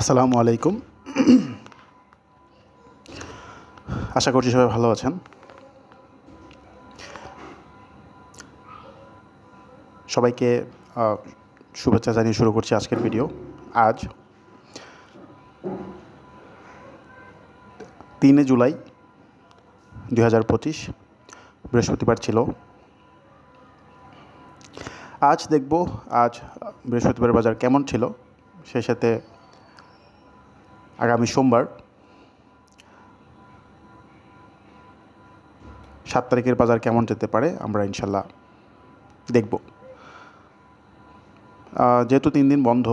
আসসালামু আলাইকুম। আশা করছি সবাই ভালো আছেন। সবাইকে শুভেচ্ছা জানিয়ে শুরু করছি আজকের ভিডিও। আজ তিনে জুলাই দুই হাজার পঁচিশ, বৃহস্পতিবার ছিল। আজ দেখব, আজ বৃহস্পতিবার বাজার কেমন ছিল সেই সাথে আগামী সোমবার সাত তারিখের বাজার কেমন যেতে পারে, আমরা ইনশাল্লাহ দেখব। যেহেতু তিন দিন বন্ধ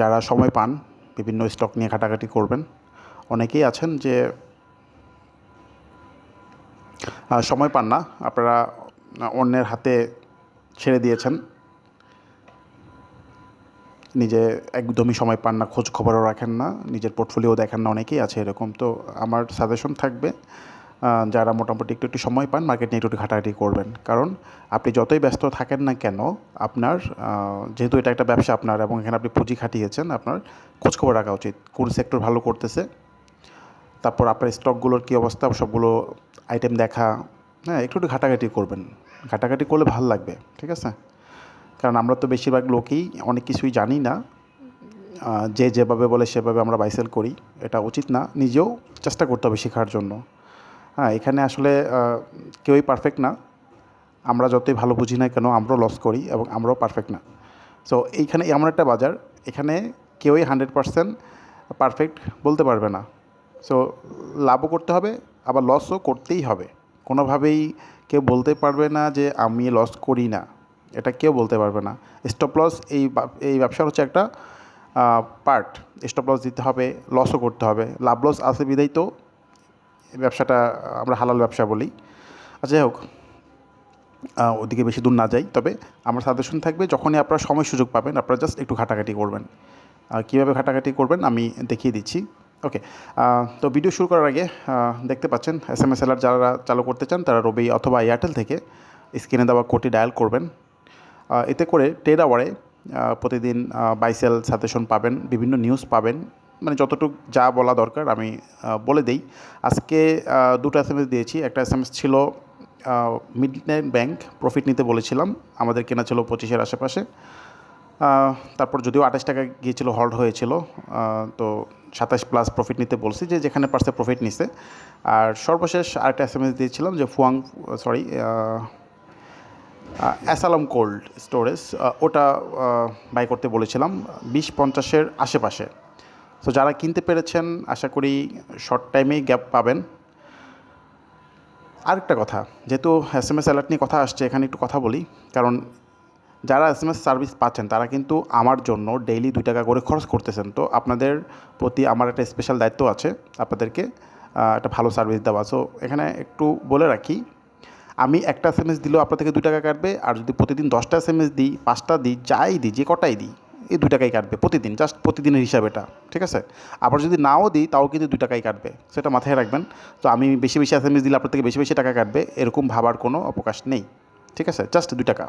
যারা সময় পান, বিভিন্ন স্টক নিয়ে ঘাটাঘাটি করবেন, অনেকেই আছেন যে সময় পান না, আপনারা অন্যের হাতে ছেড়ে দিয়েছেন। নিজে একদমই সময় পান না খোঁজ খবরও রাখেন না, নিজের পোর্টফোলিও দেখেন না, অনেকেই আছে এরকম। তো আমার সাজেশন থাকবে যারা মোটামুটি একটু একটু সময় পান মার্কেট নিয়ে একটু ঘাটাঘাটি করবেন। কারণ আপনি যতই ব্যস্ত থাকেন না কেন, আপনার যেহেতু এটা একটা ব্যবসা আপনার এবং এখানে আপনি পুঁজি খাটিয়েছেন, আপনার খোঁজ খবর রাখা উচিত। কোন সেক্টর ভালো করতেছে, তারপর আপনার স্টকগুলোর কী অবস্থা, সবগুলো আইটেম দেখা হ্যাঁ একটু একটু ঘাটাঘাটি করবেন। ঘাটাঘাটি করলে ভালো লাগবে, ঠিক আছে? কারণ আমরা তো বেশিরভাগ লোকই অনেক কিছুই জানি না। যে যেভাবে বলে সেভাবে আমরা বাইসেল করি, এটা উচিত না। নিজেও চেষ্টা করতে হবে শেখার জন্য। হ্যাঁ এখানে আসলে কেউই পারফেক্ট না। আমরা যতই ভালো বুঝি না কেন, আমরাও লস করি এবং আমরাও পারফেক্ট না। সো এইখানে এমন একটা বাজার, এখানে কেউই হান্ড্রেড পারসেন্ট পারফেক্ট বলতে পারবে না। সো লাভও করতে হবে, আবার লসও করতেই হবে। কোনোভাবেই কেউ বলতে পারবে না যে আমি লস করি না। এটা কেউ বলতে পারবে না। স্টপ লস এই এই ব্যবসার হচ্ছে একটা পার্ট স্টপ লস দিতে হবে লসও করতে হবে। লাভ লস আছে বিধাই তো ব্যবসাটা আমরা হালাল ব্যবসা বলি। আচ্ছা যাই হোক। ওদিকে বেশি দূর না যাই, তবে আমার সাজেশন থাকবে যখনই আপনারা সময় সুযোগ পাবেন, আপনারা জাস্ট একটু ঘাটাঘাটি করবেন। কীভাবে ঘাটাঘাটি করবেন আমি দেখিয়ে দিচ্ছি। ওকে তো ভিডিও শুরু করার আগে দেখতে পাচ্ছেন এস এম এস এলার যারা চালু করতে চান তারা রবি অথবা এয়ারটেল থেকে স্ক্রিনে দেওয়া কোটি ডায়াল করবেন। এতে করে টেন আওয়ারে প্রতিদিন বাইসেল সাজেশন পাবেন, বিভিন্ন নিউজ পাবেন। মানে যতটুকু যা বলা দরকার আমি বলে দেই। আজকে দুটো এস দিয়েছি। একটা এস ছিল মিডল্যান্ড ব্যাংক প্রফিট নিতে বলেছিলাম। আমাদের কেনা ছিল পঁচিশের আশেপাশে। তারপর যদিও আঠাশ টাকা গিয়েছিল হল্ড হয়েছিল। তো সাতাশ প্লাস প্রফিট নিতে বলছি যে যেখানে পারছে প্রফিট নিছে। আর সর্বশেষ আরেকটা এস এম এস দিয়েছিলাম যে ফুয়াং সরি অ্যাসালাম কোল্ড স্টোরেজ ওটা বাই করতে বলেছিলাম, বিশ পঞ্চাশের আশেপাশে। তো যারা কিনতে পেরেছেন, আশা করি শর্ট টাইমেই গ্যাপ পাবেন। আরেকটা কথা, যেহেতু এস এম এস অ্যালার্ট নিয়ে কথা আসছে, এখানে একটু কথা বলি। কারণ যারা এস এম এস সার্ভিস পাচ্ছেন, তারা কিন্তু আমার জন্য ডেইলি দুই টাকা করে খরচ করতেছেন। তো আপনাদের প্রতি আমার একটা স্পেশাল দায়িত্ব আছে, আপনাদেরকে একটা ভালো সার্ভিস দেওয়া। সো এখানে একটু বলে রাখি আমি একটা এস এম এস দিলেও আপনার থেকে দু টাকা কাটবে, আর যদি প্রতিদিন দশটা এস এম এস দিই, পাঁচটা দিই, যাই দিই, যে কটাই দিই, এই দু টাকাই কাটবে প্রতিদিন জাস্ট প্রতিদিনের হিসাব এটা, ঠিক আছে? আবার যদি নাও দিই, তাও কিন্তু দু টাকাই কাটবে, সেটা মাথায় রাখবেন। তো আমি বেশি বেশি এস এম এস দিলে আপনার থেকে বেশি বেশি টাকা কাটবে, এরকম ভাবার কোনো অবকাশ নেই, ঠিক আছে? জাস্ট দু টাকা।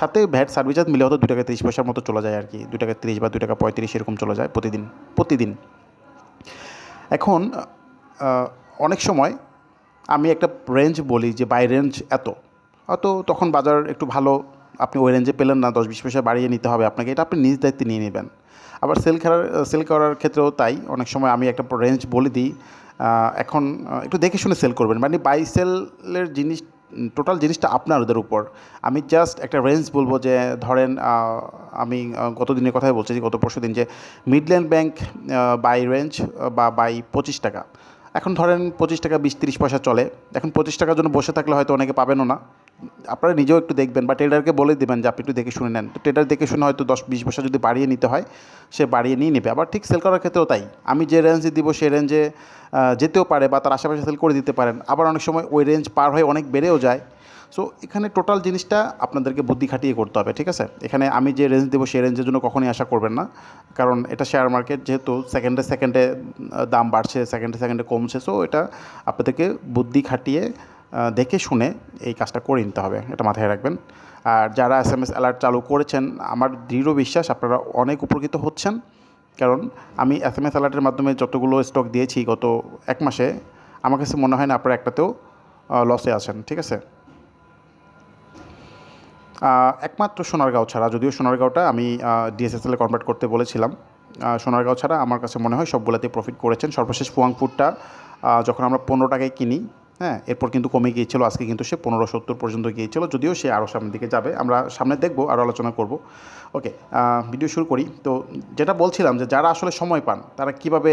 সাথে ভ্যাট সার্ভিস মিলে হয়তো দু টাকা তিরিশ পয়সার মতো চলে যায় আর কি দু টাকা তিরিশ বা দু টাকা পঁয়ত্রিশ এরকম চলে যায় প্রতিদিন প্রতিদিন। এখন অনেক সময় আমি একটা রেঞ্জ বলি যে বাই রেঞ্জ এত। অত তখন বাজার একটু ভালো, আপনি ওই রেঞ্জে পেলেন না দশ বিশ পয়সা বাড়িয়ে নিতে হবে আপনাকে, এটা আপনি নিজ দায়িত্বে নিয়ে নেবেন। আবার সেল করার সেল করার ক্ষেত্রেও তাই, অনেক সময় আমি একটা রেঞ্জ বলে দিই এখন একটু দেখে শুনে সেল করবেন। মানে বাই সেলের জিনিস টোটাল জিনিসটা আপনার ওদের উপর। আমি জাস্ট একটা রেঞ্জ বলব যে, ধরেন আমি গত দিনের কথাই বলছি গত পরশু দিন যে মিডল্যান্ড ব্যাংক বাই রেঞ্জ বা বাই পঁচিশ টাকা। এখন ধরেন পঁচিশ টাকা, বিশ, তিরিশ পয়সা চলে। এখন পঁচিশ টাকার জন্য বসে থাকলে হয়তো অনেকে পাবেনও না। আপনারা নিজেও একটু দেখবেন বা ট্রেডারকে বলে দেবেন যে, আপনি একটু দেখে শুনে নেন। তো ট্রেডার দেখে শুনে হয়তো দশ, বিশ পয়সা যদি বাড়িয়ে নিতে হয়, সে বাড়িয়ে নিয়ে নেবে। আবার ঠিক সেল করার ক্ষেত্রেও তাই। আমি যে রেঞ্জে দিব সেই রেঞ্জে যেতেও পারে বা তার আশেপাশে সেল করে দিতে পারেন। আবার অনেক সময় ওই রেঞ্জ পার হয়ে অনেক বেড়েও যায়। সো এখানে টোটাল জিনিসটা আপনাদেরকে বুদ্ধি খাটিয়ে করতে হবে, ঠিক আছে? এখানে আমি যে রেঞ্জ দেবো সেই রেঞ্জের জন্য কখনই আশা করবেন না, কারণ এটা শেয়ার মার্কেট যেহেতু সেকেন্ডে সেকেন্ডে দাম বাড়ছে সেকেন্ডে সেকেন্ডে কমছে সো এটা আপনাদেরকে বুদ্ধি খাটিয়ে দেখে শুনে এই কাজটা করে নিতে হবে, এটা মাথায় রাখবেন। আর যারা এস এম এস অ্যালার্ট চালু করেছেন, আমার দৃঢ় বিশ্বাস আপনারা অনেক উপকৃত হচ্ছেন, কারণ আমি এস এম এস অ্যালার্টের মাধ্যমে যতগুলো স্টক দিয়েছি গত এক মাসে, আমার কাছে মনে হয় না আপনারা একটাতেও লসে আছেন, ঠিক আছে? একমাত্র সোনারগাঁও ছাড়া, যদিও সোনারগাঁওটা আমি ডিএসএসএলে কনভার্ট করতে বলেছিলাম। সোনারগাঁও ছাড়া আমার কাছে মনে হয় সবগুলোতে প্রফিট করেছেন। সর্বশেষ ফুয়াংপুরটা যখন আমরা পনেরো টাকায় কিনি হ্যাঁ এরপর কিন্তু কমে গিয়েছিল, আজকে কিন্তু সে পনেরো সত্তর পর্যন্ত গিয়েছিল, যদিও সে আরও সামনের দিকে যাবে। আমরা সামনে দেখব আরও আলোচনা করব। ওকে ভিডিও শুরু করি। তো যেটা বলছিলাম যে যারা আসলে সময় পান, তারা কীভাবে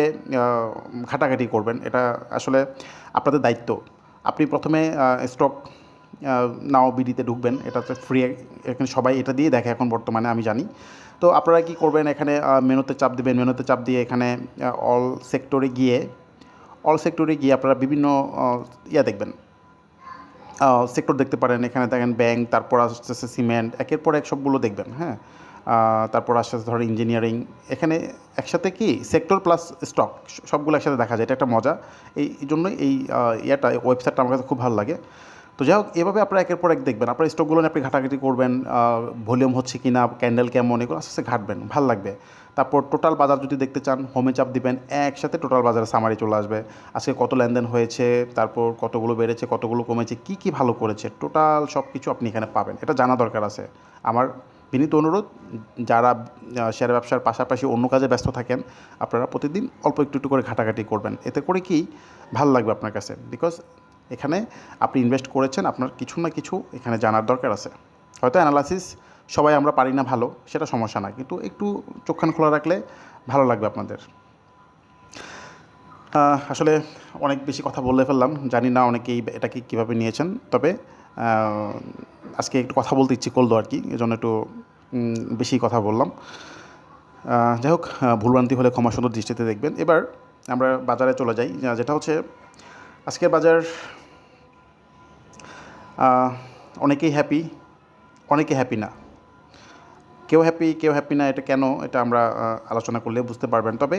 ঘাটাঘাটি করবেন, এটা আসলে আপনাদের দায়িত্ব। আপনি প্রথমে স্টক নাও বিডিতে ঢুকবেন। এটাতে ফ্রি এখানে সবাই এটা দিয়ে দেখে এখন বর্তমানে, আমি জানি। তো আপনারা কি করবেন, এখানে মেনুতে চাপ দিবেন, মেনুতে চাপ দিয়ে এখানে অল সেক্টরে গিয়ে অল সেক্টরে গিয়ে আপনারা বিভিন্ন ইয়া দেখবেন। সেক্টর দেখতে পারেন, এখানে দেখেন ব্যাংক তারপর আসতেছে সিমেন্ট একের পর এক সবগুলো দেখবেন হ্যাঁ। তারপর আসতে ধরেন ইঞ্জিনিয়ারিং এখানে একসাথে কি সেক্টর প্লাস স্টক সবগুলো একসাথে দেখা যায়, এটা একটা মজা। এই জন্যই এই ইয়েটা ওয়েবসাইটটা আমার কাছে খুব ভালো লাগে। তো যাই হোক, এভাবে আপনারা একের পর এক দেখবেন। আপনার স্টকগুলো আপনি ঘাটাঘাটি করবেন ভলিউম হচ্ছে কি না ক্যান্ডেল কেমন, এগুলো আস্তে আস্তে ঘাটবেন, ভালো লাগবে। তারপর টোটাল বাজার যদি দেখতে চান হোমে চাপ দিবেন, একসাথে টোটাল বাজারে সামারি চলে আসবে। আজকে কত লেনদেন হয়েছে, তারপর কতগুলো বেড়েছে, কতগুলো কমেছে, কি কি ভালো করেছে, টোটাল সব কিছু আপনি এখানে পাবেন। এটা জানা দরকার আছে। আমার বিনীত অনুরোধ, যারা শেয়ার ব্যবসার পাশাপাশি অন্য কাজে ব্যস্ত থাকেন, আপনারা প্রতিদিন অল্প একটু একটু করে ঘাটাঘাটি করবেন। এতে করে কি, ভালো লাগবে আপনার কাছে। বিকজ এখানে আপনি ইনভেস্ট করেছেন, আপনার কিছু না কিছু এখানে জানার দরকার আছে। হয়তো অ্যানালাইসিস সবাই আমরা পারি না ভালো, সেটা সমস্যা না, কিন্তু একটু চোখখান খোলা রাখলে ভালো লাগবে আপনাদের। আসলে অনেক বেশি কথা বলে ফেললাম, জানি না অনেকেই এটাকে কীভাবে নিয়েছেন, তবে আজকে একটু কথা বলতে ইচ্ছে করল আর কি, এজন্য একটু বেশি কথা বললাম। যাই হোক ভুলভ্রান্তি হলে ক্ষমা সুন্দর দৃষ্টিতে দেখবেন। এবার আমরা বাজারে চলে যাই যেটা হচ্ছে, আজকের বাজার অনেকেই হ্যাপি অনেকে হ্যাপি না। কেউ হ্যাপি কেউ হ্যাপি না, এটা কেন, এটা আমরা আলোচনা করলে বুঝতে পারবেন। তবে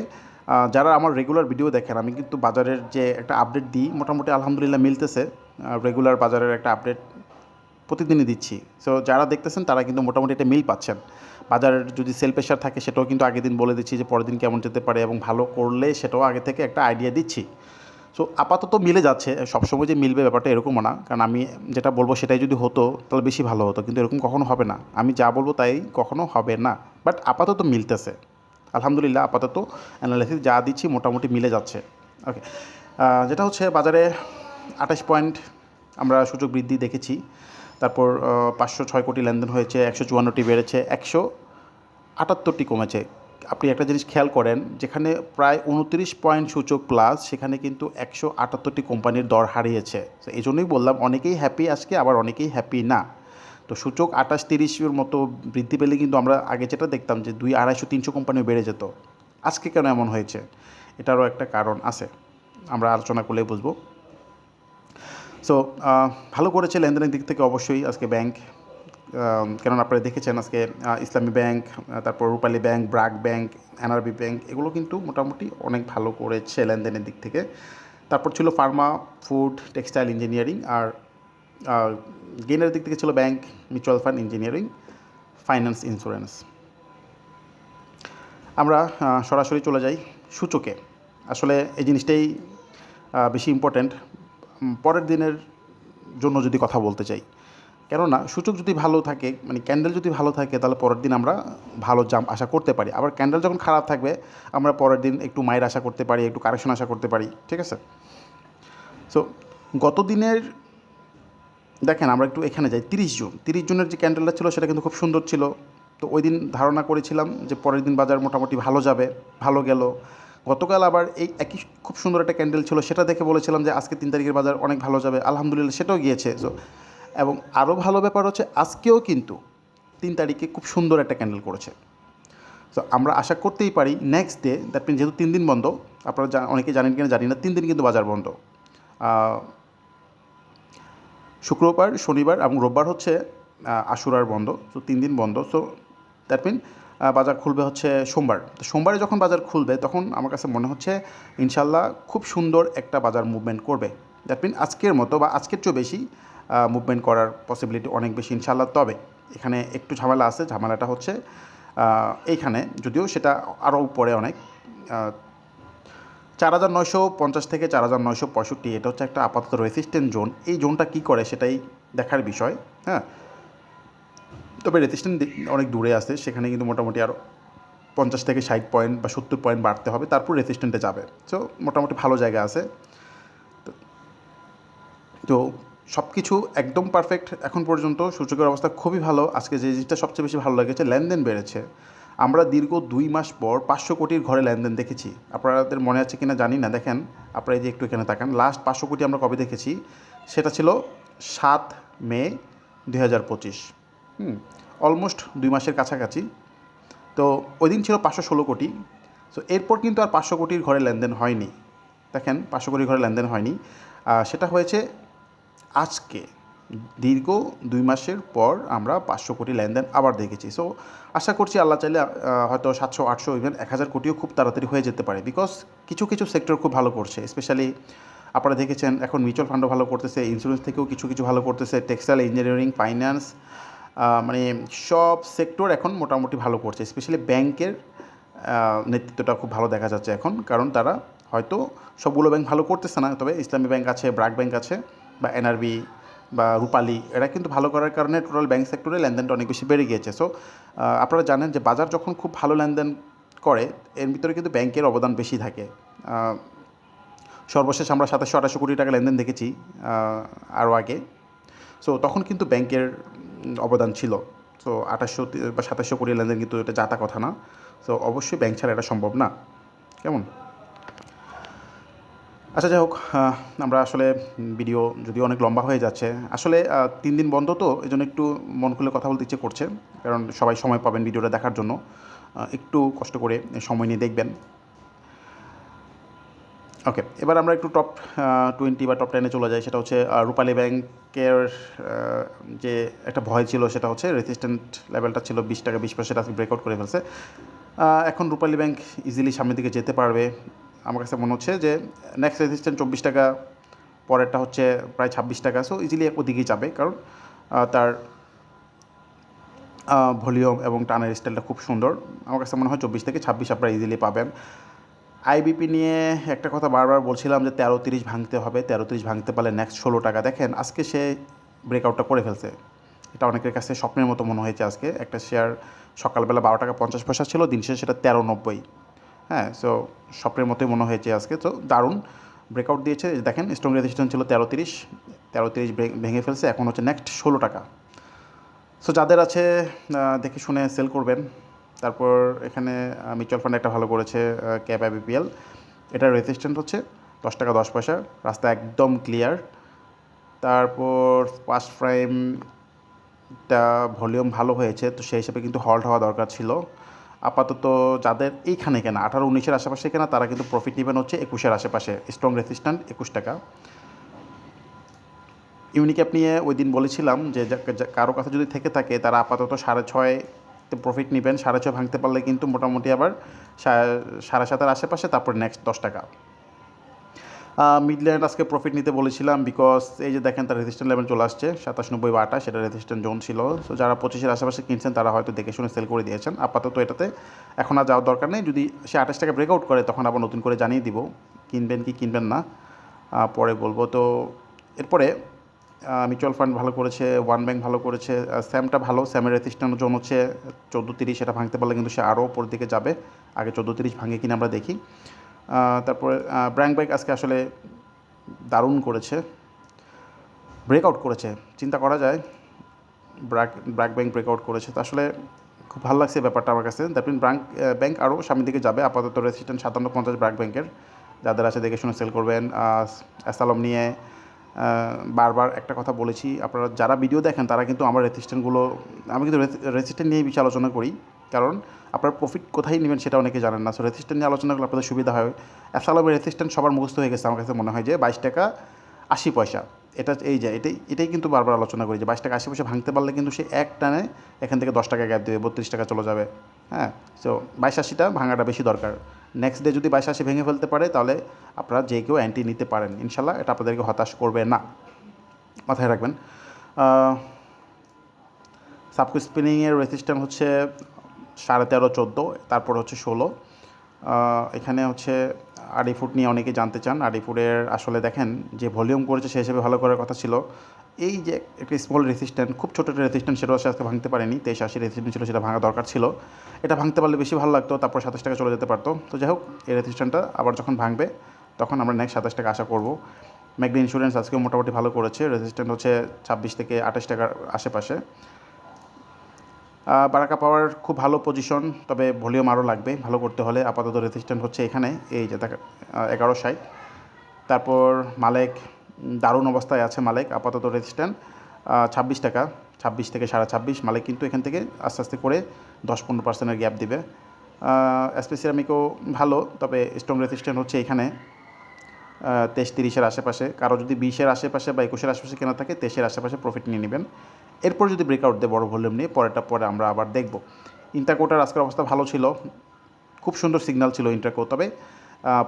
যারা আমার রেগুলার ভিডিও দেখেন, আমি কিন্তু বাজারের যে একটা আপডেট দিই, মোটামুটি আলহামদুলিল্লাহ মিলতেছে। রেগুলার বাজারের একটা আপডেট প্রতিদিনই দিচ্ছি। সো যারা দেখতেছেন, তারা কিন্তু মোটামুটি একটা মিল পাচ্ছেন। বাজারের যদি সেল প্রেশার থাকে, সেটাও কিন্তু আগের দিন বলে দিচ্ছি যে, পরের দিন কেমন যেতে পারে এবং ভালো করলে সেটাও আগে থেকে একটা আইডিয়া দিচ্ছি। সো আপাতত মিলে যাচ্ছে। সবসময় যে মিলবে ব্যাপারটা এরকমও না। কারণ আমি যেটা বলব সেটাই যদি হতো, তাহলে বেশি ভালো হতো। কিন্তু এরকম কখনো হবে না। আমি যা বলব তাই কখনো হবে না। বাট আপাতত মিলতেছে। আলহামদুলিল্লাহ আপাতত অ্যানালাইসিস যা দিচ্ছি মোটামুটি মিলে যাচ্ছে। ওকে যেটা হচ্ছে বাজারে আঠাশ পয়েন্ট আমরা সূচক বৃদ্ধি দেখেছি। তারপর পাঁচশো ছয় কোটি লেনদেন হয়েছে, একশো চুয়ান্নটি বেড়েছে, একশো আটাত্তরটি কমেছে। আপনি একটা জিনিস খেয়াল করেন, যেখানে প্রায় উনত্রিশ পয়েন্ট সূচক প্লাস সেখানে কিন্তু একশো আটাত্তরটি কোম্পানির দর হারিয়েছে। এই জন্যই বললাম, অনেকেই হ্যাপি আজকে, আবার অনেকেই হ্যাপি না। তো সূচক আঠাশ তিরিশের মতো বৃদ্ধি পেলে কিন্তু আমরা আগে যেটা দেখতাম যে দুই আড়াইশো তিনশো কোম্পানিও বেড়ে যেত। আজকে কেন এমন হয়েছে? এটারও একটা কারণ আছে। আমরা আলোচনা করলে বুঝব। সো ভালো করেছে লেনদেনের দিক থেকে অবশ্যই। আজকে ব্যাংক কেননা আপনারা দেখেছেন আজকে ইসলামী ব্যাংক তারপর Rupali bank, BRAC bank, NRB bank, এগুলো কিন্তু মোটামুটি অনেক ভালো করেছে লেনদেনের দিক থেকে। তারপর ছিল ফার্মা, ফুড, টেক্সটাইল ইঞ্জিনিয়ারিং আর গেনের দিক থেকে ছিল bank, mutual fund engineering, finance insurance. আমরা সরাসরি চলে যাই সূচকে। আসলে এই জিনিসটাই বেশি ইম্পর্ট্যান্ট পরের দিনের জন্য যদি কথা বলতে চাই কেননা সূচক যদি ভালো থাকে মানে ক্যান্ডেল যদি ভালো থাকে, তাহলে পরের দিন আমরা ভালো জাম্প আশা করতে পারি। আবার ক্যান্ডেল যখন খারাপ থাকবে, আমরা পরের দিন একটু মায়ের আশা করতে পারি, একটু কারেকশন আশা করতে পারি, ঠিক আছে? সো গত দিনের, দেখেন আমরা একটু এখানে যাই, তিরিশ জুন। তিরিশ জুনের যে ক্যান্ডেলটা ছিল, সেটা কিন্তু খুব সুন্দর ছিল। তো ওই দিন ধারণা করেছিলাম যে পরের দিন বাজার মোটামুটি ভালো যাবে, ভালো গেল। গতকাল আবার এই একই খুব সুন্দর একটা ক্যান্ডেল ছিল, সেটা দেখে বলেছিলাম যে আজকে তিন তারিখের বাজার অনেক ভালো যাবে। আলহামদুলিল্লাহ সেটাও গিয়েছে। সো এবং আরও ভালো ব্যাপার হচ্ছে, আজকেও কিন্তু তিন তারিখে খুব সুন্দর একটা ক্যান্ডেল করেছে। তো আমরা আশা করতেই পারি নেক্সট ডে দ্যাট মিন যেহেতু তিন দিন বন্ধ, আপনারা অনেকে জানেন কিনা, জানি না, তিন দিন কিন্তু বাজার বন্ধ। শুক্রবার, শনিবার এবং রোববার হচ্ছে আশুরার বন্ধ তো তিন দিন বন্ধ। সো দ্যাট মিন বাজার খুলবে হচ্ছে সোমবার। তো সোমবারে যখন বাজার খুলবে, তখন আমার কাছে মনে হচ্ছে ইনশাল্লাহ খুব সুন্দর একটা বাজার মুভমেন্ট করবে। দ্যাট মিন আজকের মতো বা আজকের চেয়েও বেশি মুভমেন্ট করার পসিবিলিটি অনেক বেশি ইনশাল্লাহ তবে এখানে একটু ঝামেলা আছে, ঝামেলাটা হচ্ছে এইখানে যদিও সেটা আরও উপরে অনেক চার হাজার নয়শো পঞ্চাশ থেকে চার হাজার নয়শো পঁয়ষট্টি, এটা হচ্ছে একটা আপাতত রেসিস্ট্যান্ট জোন এই জোনটা কী করে সেটাই দেখার বিষয় হ্যাঁ? তবে রেসিস্ট্যান্ট অনেক দূরে আছে, সেখানে কিন্তু মোটামুটি আরও পঞ্চাশ থেকে ষাট পয়েন্ট বা সত্তর পয়েন্ট বাড়তে হবে, তারপর রেসিস্ট্যান্টে যাবে। সো মোটামুটি ভালো জায়গা আছে। তো- তো সব কিছু একদম পারফেক্ট এখন পর্যন্ত সূচকের অবস্থা খুবই ভালো। আজকে যে জিনিসটা সবচেয়ে বেশি ভালো লেগেছে, লেনদেন বেড়েছে। আমরা দীর্ঘ দুই মাস পর পাঁচশো কোটির ঘরে লেনদেন দেখেছি। আপনাদের মনে আছে কিনা জানি না, দেখেন। আপনারা এই যে একটু এখানে তাকান। লাস্ট পাঁচশো কোটি আমরা কবে দেখেছি? সেটা ছিল সাত মে দুই হাজার পঁচিশ। হুম অলমোস্ট দুই মাসের কাছাকাছি। তো ওই দিন ছিল পাঁচশো ষোলো কোটি। সো এরপর কিন্তু আর পাঁচশো কোটির ঘরে লেনদেন হয়নি। দেখেন, পাঁচশো কোটির ঘরে লেনদেন হয়নি। সেটা হয়েছে আজকে দীর্ঘ দুই মাসের পর আমরা পাঁচশো কোটি লেনদেন আবার দেখেছি। সো আশা করছি আল্লাহ চাইলে হয়তো সাতশো, আটশো ইভেন এক হাজার কোটিও খুব তাড়াতাড়ি হয়ে যেতে পারে। বিকজ কিছু কিছু সেক্টর খুব ভালো করছে স্পেশালি আপনারা দেখেছেন এখন মিউচুয়াল ফান্ডও ভালো করতেছে ইন্স্যুরেন্স থেকেও কিছু কিছু ভালো করতেছে টেক্সটাইল ইঞ্জিনিয়ারিং ফাইন্যান্স মানে সব সেক্টর এখন মোটামুটি ভালো করছে স্পেশালি ব্যাংকের নেতৃত্বটা খুব ভালো দেখা যাচ্ছে এখন। কারণ তারা হয়তো সবগুলো ব্যাংক ভালো করতেছে না, তবে ইসলামী ব্যাংক আছে, ব্রাক ব্যাংক আছে। বা এনআরবি বা রূপালী এরা কিন্তু ভালো করার কারণে টোটাল ব্যাংক সেক্টরে লেনদেনটা অনেক বেশি বেড়ে গিয়েছে। সো আপনারা জানেন যে বাজার যখন খুব ভালো লেনদেন করে, এর ভিতরে কিন্তু ব্যাংকের অবদান বেশি থাকে। সর্বশেষ আমরা সাতাশশো আঠাশশো কোটি টাকা লেনদেন দেখেছি আরও আগে। সো তখন কিন্তু ব্যাংকের অবদান ছিল। সো আঠাশশো বা সাতাশশো কোটি লেনদেন কিন্তু এটা যাতা কথা না। সো অবশ্যই ব্যাংক ছাড়া এটা সম্ভব না। কেমন? আচ্ছা যাই হোক আমরা আসলে ভিডিও যদিও অনেক লম্বা হয়ে যাচ্ছে, আসলে তিন দিন বন্ধ তো এই জন্য একটু মন খুলে কথা বলতে ইচ্ছে করছে, কারণ সবাই সময় পাবেন ভিডিওটা দেখার জন্য একটু কষ্ট করে সময় নিয়ে দেখবেন। ওকে এবার আমরা একটু টপ টোয়েন্টি বা টপ টেনে চলে যাই, সেটা হচ্ছে রূপালী ব্যাংকের যে একটা ভয় ছিল, সেটা হচ্ছে রেসিস্ট্যান্ট লেভেলটা ছিল বিশ টাকা, বিশ পার্সেন্ট আজকে ব্রেকআউট করে ফেলছে। এখন রূপালী ব্যাংক ইজিলি সামনের দিকে যেতে পারবে। আমার কাছে মনে হচ্ছে যে নেক্সট রেজিস্ট্যান্ট চব্বিশ টাকা, পরেরটা হচ্ছে প্রায় ছাব্বিশ টাকা সো ইজিলি ওদিকেই যাবে, কারণ তার ভলিউম এবং টানের স্টাইলটা খুব সুন্দর। আমার কাছে মনে হয় চব্বিশ থেকে ছাব্বিশ আপনারা ইজিলি পাবেন। আইবিপি নিয়ে একটা কথা বারবার বলছিলাম যে তেরো তিরিশ ভাঙতে হবে, তেরো তিরিশ ভাঙতে পারলে নেক্সট ষোলো টাকা। দেখেন, আজকে সে ব্রেকআউটটা করে ফেলছে। এটা অনেকের কাছে স্বপ্নের মতো মনে হয়েছে আজকে। একটা শেয়ার সকালবেলা বারো টাকা পঞ্চাশ পয়সা ছিল, দিন শেষে সেটা তেরো নব্বই। হ্যাঁ সো স্বপ্নের মতোই মনে হয়েছে আজকে। তো দারুণ ব্রেকআউট দিয়েছে। দেখেন স্ট্রং রেজিস্ট্যান্স ছিল তেরো তিরিশ তেরো তিরিশ ভেঙে ফেলছে। এখন হচ্ছে নেক্সট ষোলো টাকা। সো যাদের আছে দেখে শুনে সেল করবেন। তারপর এখানে মিউচুয়াল ফান্ড একটা ভালো করেছে ক্যাব আইবিপিএল এটার রেজিস্ট্যান্ট হচ্ছে, দশ টাকা দশ পয়সা। রাস্তা একদম ক্লিয়ার তারপর ফার্স্ট প্রাইমটা ভলিউম ভালো হয়েছে। তো সেই হিসেবে কিন্তু হল্ট হওয়া দরকার ছিল। আপাতত যাদের এইখানে কেনা, আঠারো উনিশের আশেপাশে কেনা, তারা কিন্তু প্রফিট নেবেন হচ্ছে একুশের আশেপাশে স্ট্রং রেসিস্ট্যান্ট একুশ টাকা। ইউনিক্যাপ নিয়ে ওই দিন বলেছিলাম যে কারও কাছে যদি থেকে থাকে, তারা আপাতত সাড়ে ছয় প্রফিট নেবেন, সাড়ে ছয় ভাঙতে পারলে কিন্তু মোটামুটি আবার সাড়ে সাতের আশেপাশে, তারপর নেক্সট দশ টাকা। মিডল্যান্ড আজকে প্রফিট নিতে বলেছিলাম বিকজ এই যে দেখেন তার রেজিস্ট্যান্ট লেভেল চলে আসছে, সাতাশ নব্বই বা আঠাশ সেটা রেজিস্ট্যান্ট জোন ছিল। সো যারা পঁচিশের আশেপাশে কিনছেন, তারা হয়তো দেখে শুনে সেল করে দিয়েছেন। আপাতত এটাতে এখন আর যাওয়ার দরকার নেই। যদি সে আঠাশ টাকা ব্রেকআউট করে, তখন আবার নতুন করে জানিয়ে দিব। কিনবেন কি কিনবেন না। পরে বলব। তো, এরপরে মিউচুয়াল ফান্ড ভালো করেছে ওয়ান ব্যাংক ভালো করেছে। স্যামটা ভালো। স্যামের রেজিস্ট্যান্ট জোন হচ্ছে চোদ্দ তিরিশ সেটা ভাঙতে পারলে কিন্তু সে আরও উপর দিকে যাবে। আগে চোদ্দ তিরিশ ভাঙে কিনা আমরা দেখি। তারপরে ব্র্যাঙ্ক ব্যাংক আজকে আসলে দারুণ করেছে। ব্রেকআউট করেছে। চিন্তা করা যায় ব্র্যাক ব্র্যাক ব্যাংক ব্রেকআউট করেছে। তো আসলে খুব ভালো লাগছে ব্যাপারটা আমার কাছে। দ্যাট মিন ব্র্যাঙ্ক ব্যাংক আরও সামনের দিকে যাবে। আপাতত রেসিস্ট্যান্ট সাতান্ন পঞ্চাশ ব্র্যাক ব্যাংকের যাদের আছে দেখে শুনে সেল করবেন। অ্যাসালম নিয়ে বারবার একটা কথা বলেছি। আপনারা যারা ভিডিও দেখেন, তারা কিন্তু আমার রেসিস্ট্যান্টগুলো আমি কিন্তু রেসিস্ট্যান্ট নিয়ে বেশি আলোচনা করি। কারণ আপনার প্রফিট কোথায় নেবেন সেটা অনেকে জানেন না। সো রেসিস্ট্যান্ট নিয়ে আলোচনা করলে আপনাদের সুবিধা হয়। অ্যাসালমের রেসিস্ট্যান্ট সবার মুখস্থ হয়ে গেছে। আমার কাছে মনে হয় যে বাইশ টাকা আশি পয়সা। এটা এই যে, এটাই এটাই কিন্তু বারবার আলোচনা করি যে বাইশ টাকা আশি পয়সা ভাঙতে পারলে কিন্তু সে এক টানে এখান থেকে দশ টাকা গ্যাপ দেবে, বত্রিশ টাকা চলে যাবে। হ্যাঁ? সো বাইশ আশিটা ভাঙাটা বেশি দরকার। নেক্সট ডে যদি বাইশ আশি ভেঙে ফেলতে পারে, তাহলে আপনারা যে কেউ অ্যান্টি নিতে পারেন। ইনশাল্লাহ এটা আপনাদেরকে হতাশ করবে না। মাথায় রাখবেন। সাবকো স্পিনিংয়ের রেসিস্ট্যান্ট হচ্ছে সাড়ে তেরো, চোদ্দ, তারপর হচ্ছে ষোলো। এখানে হচ্ছে আড়ি ফুট নিয়ে অনেকে জানতে চান। আড়ি ফুটের আসলে দেখেন যে ভলিউম করেছে সে হিসেবে ভালো করার কথা ছিল। এই যে একটা স্মল রেসিস্ট্যান্ট খুব ছোটো একটা রেসিস্ট্যান্ট সেটাও সে আজকে ভাঙতে পারেনি। তেইশ, আশি রেসিস্ট্যান্ট ছিল, সেটা ভাঙা দরকার ছিল। এটা ভাঙতে পারলে বেশি ভালো লাগতো, তারপর সাতাশ টাকা চলে যেতে পারতো। তো যাই হোক, এই রেসিস্ট্যান্টটা আবার যখন ভাঙবে, তখন আমরা নেক্সট সাতাশ টাকা আশা করব। ম্যাগডি ইন্স্যুরেন্স আজকে মোটামুটি ভালো করেছে। রেসিস্ট্যান্ট হচ্ছে ছাব্বিশ থেকে আঠাশ টাকার আশেপাশে। বারাকা পাওয়ার খুব ভালো পজিশন তবে ভলিউম আরও লাগবে। ভালো করতে হলে আপাতত রেজিস্ট্যান্ট হচ্ছে এখানে, এই যে এগারো ষাট তারপর মালেক দারুণ অবস্থায় আছে মালেক, আপাতত রেজিস্ট্যান্ট ছাব্বিশ টাকা, ছাব্বিশ থেকে সাড়ে ছাব্বিশ। মালেক কিন্তু এখান থেকে আস্তে আস্তে করে দশ পনেরো পার্সেন্টের গ্যাপ দিবে। এসপেসিরামিকও ভালো, তবে স্ট্রং রেজিস্ট্যান্ট হচ্ছে এখানে। তেইশ তিরিশের আশেপাশে। কারও যদি বিশের আশেপাশে বা একুশের আশেপাশে কেনা থাকে, তেইশের আশেপাশে প্রফিট নিয়ে নেবেন। এরপর যদি ব্রেকআউট দেয় বড় ভলিউম নিয়ে, পরেরটা পরে আমরা আবার দেখব। ইন্টারকোটার আজকের অবস্থা ভালো ছিল। খুব সুন্দর সিগন্যাল ছিল ইন্টারকো তবে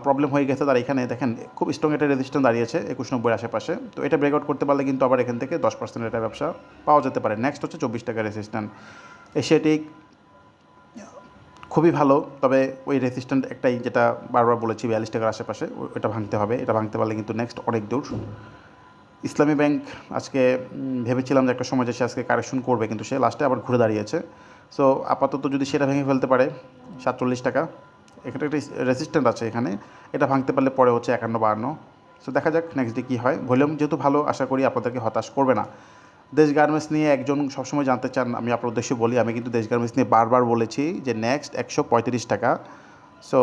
প্রবলেম হয়ে গেছে তার এখানে, দেখেন, খুব স্ট্রং একটা রেজিস্ট্যান্ট দাঁড়িয়েছে একুশ নব্বই আশেপাশে। তো এটা ব্রেকআউট করতে পারলে কিন্তু আবার এখান থেকে দশ পার্সেন্ট এটা ব্যবসা পাওয়া যেতে পারে। নেক্সট হচ্ছে চব্বিশ টাকা রেজিস্ট্যান্ট এশিয়াটিক খুবই ভালো, তবে ওই রেসিস্ট্যান্ট একটাই যেটা বারবার বলেছি, বিয়াল্লিশ টাকার আশেপাশে ওটা ভাঙতে হবে। এটা ভাঙতে পারলে কিন্তু নেক্সট অনেক দূর। ইসলামী ব্যাংক আজকে ভেবেছিলাম যে একটা সময় যে সে আজকে কারেকশন করবে, কিন্তু সে লাস্টে আবার ঘুরে দাঁড়িয়েছে। সো আপাতত যদি সেটা ভেঙে ফেলতে পারে, সাতচল্লিশ টাকা, এখানে একটা রেসিস্ট্যান্ট আছে এখানে। এটা ভাঙতে পারলে পরে হচ্ছে একান্ন বাহান্ন। সো দেখা যাক নেক্সট ডে কী হয়। ভলিউম যেহেতু ভালো, আশা করি আপনাদেরকে হতাশ করবে না। দেশ গার্মেন্টস নিয়ে একজন সবসময় জানতে চান, আমি আপনার উদ্দেশ্যে বলি, আমি কিন্তু দেশ গার্মেন্টস নিয়ে বারবার বলেছি যে নেক্সট একশো পঁয়ত্রিশ টাকা সো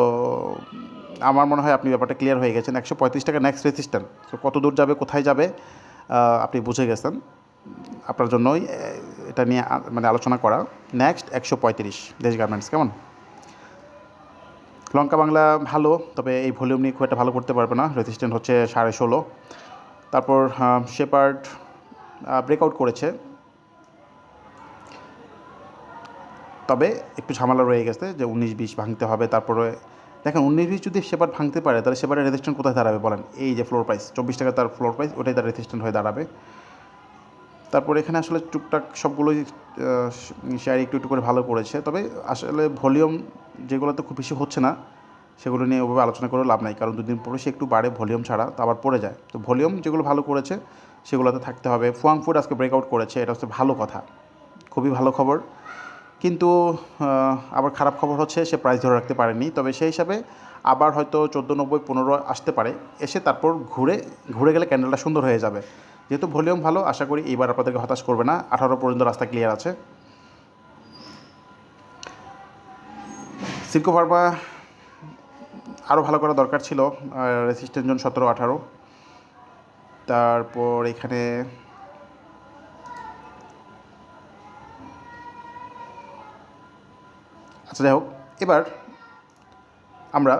আমার মনে হয় আপনি ব্যাপারটা ক্লিয়ার হয়ে গেছেন। একশো পঁয়ত্রিশ টাকা নেক্সট রেজিস্ট্যান্ট তো কত দূর যাবে, কোথায় যাবে আপনি বুঝে গেছেন। আপনার জন্যই এটা নিয়ে মানে আলোচনা করা। নেক্সট একশো পঁয়ত্রিশ। দেশ গার্মেন্টস কেমন? লঙ্কা বাংলা ভালো, তবে এই ভলিউম নিয়ে খুব একটা ভালো করতে পারবে না। রেজিস্ট্যান্ট হচ্ছে সাড়ে ষোলো। তারপর শেপার্ড ব্রেকআউট করেছে। তবে একটু ঝামেলা রয়ে গেছে যে উনিশ বিশ ভাঙতে হবে, তারপরে দেখেন উনিশ বিশ যদি সেবার ভাঙতে পারে, তাহলে সেবারের রেজিস্ট্যান্ট কোথায় দাঁড়াবে বলেন? এই যে ফ্লোর প্রাইস চব্বিশ টাকা তার ফ্লোর প্রাইস ওটাই তার রেজিস্ট্যান্ট হয়ে দাঁড়াবে। তারপর এখানে আসলে টুকটাক সবগুলোই শেয়ার একটু একটু করে ভালো করেছে। তবে আসলে ভলিউম যেগুলোতে খুব বেশি হচ্ছে না, সেগুলো নিয়ে ওভাবে আলোচনা করে লাভ নাই, কারণ দুদিন পরে সে একটু বাড়ে ভলিউম ছাড়া, তো আবার পড়ে যায়। তো ভলিউম যেগুলো ভালো করেছে, সেগুলোতে থাকতে হবে। ফুয়াং ফুড আজকে ব্রেকআউট করেছে, এটা হচ্ছে ভালো কথা। খুবই ভালো খবর। কিন্তু আবার খারাপ খবর হচ্ছে সে প্রাইস ধরে রাখতে পারেনি। তবে সেই হিসাবে আবার হয়তো চোদ্দ, নব্বই, পনেরো আসতে পারে। এসে তারপর ঘুরে ঘুরে গেলে ক্যান্ডেলটা সুন্দর হয়ে যাবে। যেহেতু ভলিউম ভালো, আশা করি এইবার আপনাদেরকে হতাশ করবে না। আঠারো পর্যন্ত রাস্তা ক্লিয়ার আছে। সিল্কো ফার্মা আরও ভালো করা দরকার ছিল রেসিস্ট্যান্ট জোন সতেরো, আঠারো। তারপর এখানে আচ্ছা যাই হোক, এবার আমরা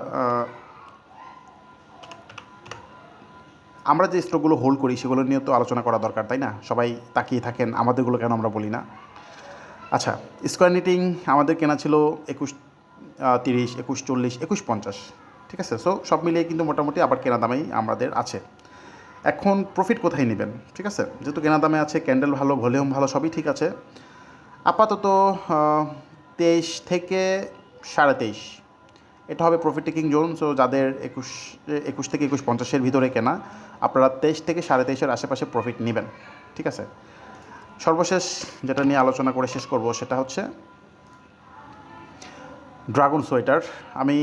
আমরা যে স্টকগুলো হোল্ড করি, সেগুলো নিয়ে তো আলোচনা করা দরকার, তাই না? সবাই তাকিয়ে থাকেন, আমাদেরগুলো কেন আমরা বলি না? আচ্ছা স্কোয়ার নিটিং আমাদের কেনা ছিল একুশ তিরিশ, একুশ, চল্লিশ, একুশ, পঞ্চাশ, ঠিক আছে? সো সব মিলিয়ে কিন্তু মোটামুটি আবার কেনা দামেই আমাদের আছে। এখন প্রফিট কোথায় নেবেন, ঠিক আছে? যেহেতু কেনা দামে আছে ক্যান্ডেল ভালো ভলিউম ভালো, সবই ঠিক আছে। আপাতত তেইশ থেকে সাড়ে তেইশ। এটা হবে প্রফিট টেকিং জোন সো যাদের একুশ একুশ থেকে একুশ পঞ্চাশের ভিতরে কেনা, আপনারা তেইশ থেকে সাড়ে তেইশের আশেপাশে প্রফিট নেবেন, ঠিক আছে? সর্বশেষ যেটা নিয়ে আলোচনা করে শেষ করব সেটা হচ্ছে ড্রাগন সোয়েটার আমি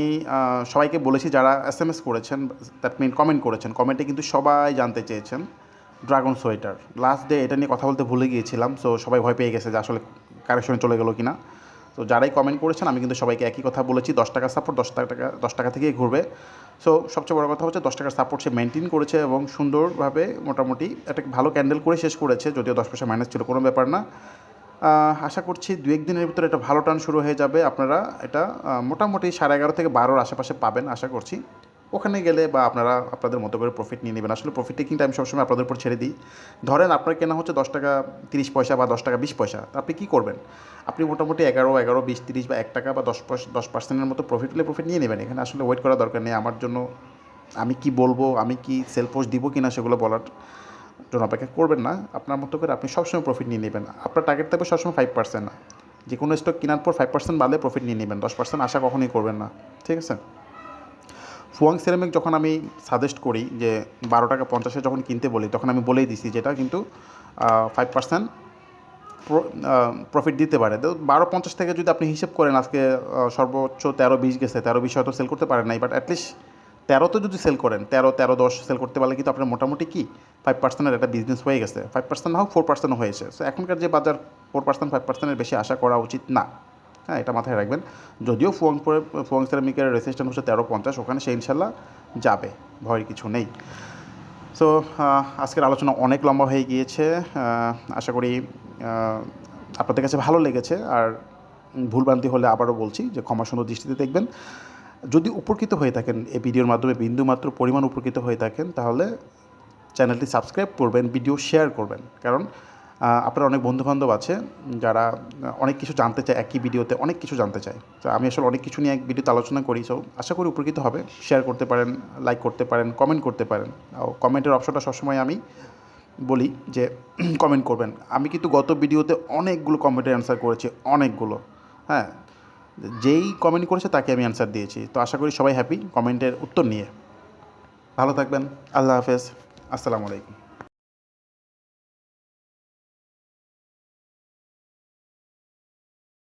সবাইকে বলেছি যারা এস এম এস করেছেন দ্যাট মিন কমেন্ট করেছেন কমেন্টে কিন্তু সবাই জানতে চেয়েছেন ড্রাগন সোয়েটার লাস্ট ডে এটা নিয়ে কথা বলতে ভুলে গিয়েছিলাম সো সবাই ভয় পেয়ে গেছে যে আসলে কারেকশনে চলে গেলো কিনা। তো যারাই কমেন্ট করেছেন, আমি কিন্তু সবাইকে একই কথা বলেছি, দশ টাকা সাপোর্ট দশ টাকা দশ টাকা থেকেই ঘুরবে। সো সবচেয়ে বড় কথা হচ্ছে দশ টাকার সাপোর্ট সে মেনটেন করেছে এবং সুন্দরভাবে মোটামুটি একটা ভালো ক্যান্ডেল করে শেষ করেছে, যদিও দশ পয়সা মাইনাস ছিল, কোনো ব্যাপার না। আশা করছি দু এক দিনের ভিতরে একটা ভালো টান শুরু হয়ে যাবে। আপনারা এটা মোটামুটি সাড়ে এগারো থেকে বারোর আশেপাশে পাবেন, আশা করছি। ওখানে গেলে বা আপনারা আপনাদের মতো করে প্রফিট নিয়ে নেবেন। আসলে প্রফিট টেকিংটা আমি সবসময় আপনাদের উপর ছেড়ে দিই। ধরেন আপনার কেনা হচ্ছে দশ টাকা তিরিশ পয়সা বা দশ টাকা বিশ পয়সা আপনি কী করবেন? আপনি মোটামুটি এগারো এগারো, বিশ, তিরিশ বা এক টাকা বা দশ পয়সা, দশ পার্সেন্টের মতো প্রফিট হলে প্রফিট নিয়ে নেবেন। এখানে আসলে ওয়েট করা দরকার নেই। আমার জন্য আমি কি বলব, আমি কি সেল পোস্ট দিব কি না সেগুলো বলার জন্য অপেক্ষা করবেন না। আপনার মতো করে আপনি সবসময় প্রফিট নিয়ে নেবেন। আপনার টার্গেট থাকবে সবসময় ফাইভ পার্সেন্ট না যে কোনো স্টক কেনার পর ফাইভ পার্সেন্ট বাদে প্রফিট নিয়ে নেবেন। দশ পার্সেন্ট আশা কখনোই করবেন না। ঠিক আছে? ফুয়াং সিরামিক যখন আমি সাজেস্ট করি যে বারো টাকা পঞ্চাশে যখন কিনতে বলি, তখন আমি বলেই দিছি যেটা কিন্তু ফাইভ পার্সেন্ট প্রফিট দিতে পারে। তো বারো পঞ্চাশ থেকে যদি আপনি হিসেব করেন, আজকে সর্বোচ্চ তেরো বিশ গেছে, তেরো বিশ হয়তো সেল করতে পারেন নাই বাট অ্যাটলিস্ট তেরোতে যদি সেল করেন, তেরো তেরো দশ সেল করতে পারলে কিন্তু আপনার মোটামুটি কি ফাইভ পার্সেন্টের একটা বিজনেস হয়ে গেছে। ফাইভ পার্সেন্ট হোক ফোর পার্সেন্ট হয়েছে। সো এখনকার যে বাজার ফোর পার্সেন্ট ফাইভ পার্সেন্টের বেশি আশা করা উচিত না। হ্যাঁ এটা মাথায় রাখবেন। যদিও ফুয়াং পরে, ফুয়াং সেরামিকের রেসিস্ট্যান্ট হচ্ছে তেরো পঞ্চাশ, ওখানে সে ইনশাল্লাহ যাবে, ভয়ের কিছু নেই। সো আজকের আলোচনা অনেক লম্বা হয়ে গিয়েছে। আশা করি আপনাদের কাছে ভালো লেগেছে। আর ভুলভ্রান্তি হলে আবারও বলছি যে ক্ষমা সুন্দর দৃষ্টিতে দেখবেন। যদি উপকৃত হয়ে থাকেন এই ভিডিওর মাধ্যমে বিন্দুমাত্র পরিমাণ উপকৃত হয়ে থাকেন, তাহলে চ্যানেলটি সাবস্ক্রাইব করবেন, ভিডিও শেয়ার করবেন। কারণ আপনার অনেক বন্ধুবান্ধব আছে যারা অনেক কিছু জানতে চায়, একই ভিডিওতে অনেক কিছু জানতে চায়। তো আমি আসলে অনেক কিছু নিয়ে এক ভিডিওতে আলোচনা করি সো আশা করি উপকৃত হবে। শেয়ার করতে পারেন লাইক করতে পারেন কমেন্ট করতে পারেন। কমেন্টের অপশনটা সবসময় আমি বলি যে কমেন্ট করবেন। আমি কিন্তু গত ভিডিওতে অনেকগুলো কমেন্টের অ্যান্সার করেছি, অনেকগুলো। হ্যাঁ যেই কমেন্ট করেছে তাকে আমি অ্যান্সার দিয়েছি। তো আশা করি সবাই হ্যাপি কমেন্টের উত্তর নিয়ে। ভালো থাকবেন, আল্লাহ হাফেজ, আসসালামু আলাইকুম।